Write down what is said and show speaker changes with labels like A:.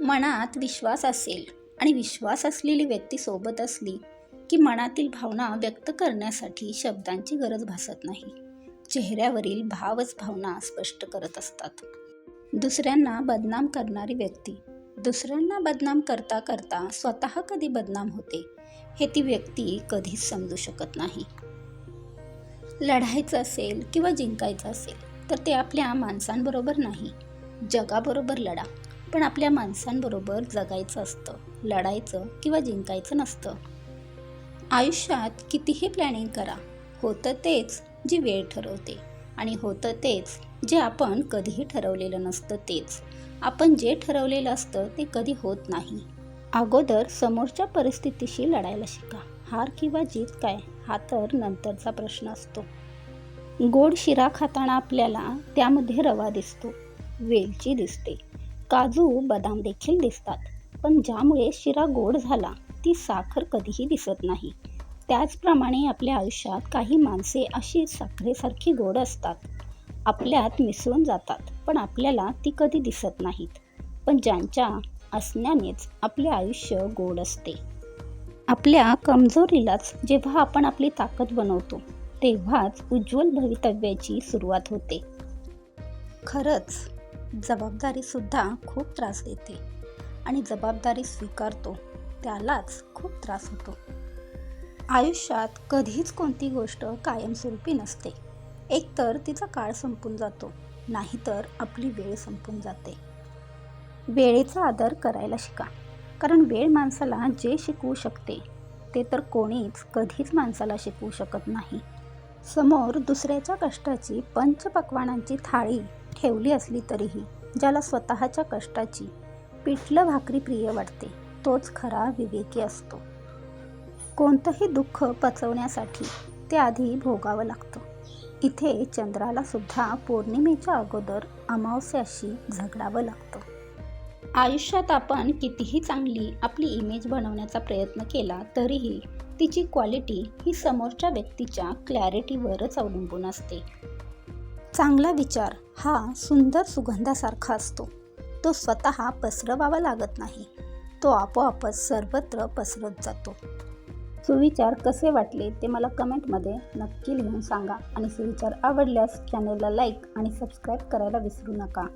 A: मनात विश्वास असेल आणि विश्वास असलेली व्यक्ती सोबत असली की मनातील भावना व्यक्त करण्यासाठी शब्दांची गरज भासत नाही. चेहऱ्यावरील भावच भावना स्पष्ट करत असतात. दुसऱ्यांना बदनाम करणारी व्यक्ती. दुसऱ्यांना बदनाम करता करता स्वतः कधी बदनाम होते हे ती व्यक्ती कधीच समजू शकत नाही. लढायचं असेल किंवा जिंकायचं असेल तर ते आपल्या माणसांबरोबर नाही. जगाबरोबर लढा. पण आपल्या माणसांबरोबर जगायचं असतं लढायचं किंवा जिंकायचं नसतं. आयुष्यात कितीही प्लॅनिंग करा होतं तेच जी वेळ ठरवते आणि होतं तेच जे आपण कधीही ठरवलेलं नसतं तेच. आपण जे ठरवलेलं असतं ते कधी होत नाही. अगोदर समोरच्या परिस्थितीशी लढायला शिका. हार किंवा जीत काय हा तर नंतरचा प्रश्न असतो. गोड शिरा खाताना आपल्याला त्यामध्ये रवा दिसतो वेलची दिसते. काजू बदाम देखील दिसतात. पण ज्यामुळे शिरा गोड झाला ती साखर कधीही दिसत नाही. त्याचप्रमाणे आपल्या आयुष्यात काही माणसे अशी साखरेसारखी गोड असतात. आपल्यात मिसळून जातात पण आपल्याला ती कधी दिसत नाहीत. पण ज्यांच्या असण्यानेच आपले आयुष्य गोड असते. आपल्या कमजोरीलाच जेव्हा आपण आपली ताकद बनवतो तेव्हाच उज्ज्वल भवितव्याची सुरुवात होते. खरंच जबाबदारीसुद्धा खूप त्रास देते. आणि जबाबदारी स्वीकारतो त्यालाच खूप त्रास होतो. आयुष्यात कधीच कोणती गोष्ट कायमस्वरूपी नसते. एकतर तिचा काळ संपून जातो नाहीतर आपली वेळ संपून जाते. वेळेचा आदर करायला शिका कारण वेळ माणसाला जे शिकवू शकते ते तर कोणीच कधीच माणसाला शिकवू शकत नाही. समोर दुसऱ्याच्या कष्टाची पंचपक्वानांची थाळी ठेवली असली तरीही ज्याला स्वतःच्या कष्टाची पिठलं भाकरी प्रिय वाटते तोच खरा विवेकी असतो. कोणतंही दुःख पचवण्यासाठी ते आधी भोगावं लागतं. इथे चंद्राला सुद्धा पौर्णिमेच्या अगोदर अमावस्याशी झगडावं लागतं. आयुष्यात आपण कितीही चांगली आपली इमेज बनवण्याचा प्रयत्न केला तरीही तिची क्वालिटी ही समोरच्या व्यक्तीच्या क्लॅरिटीवरच अवलंबून असते. चांगला विचार हा सुंदर सुगंधासारखा असतो. तो स्वतः पसरवावा लागत नाही. तो आपोआपच सर्वत्र पसरत जातो. सुविचार कसे वाटले ते मला कमेंटमध्ये नक्की लिहून सांगा आणि सुविचार आवडल्यास चॅनलला लाईक आणि सबस्क्राईब करायला विसरू नका.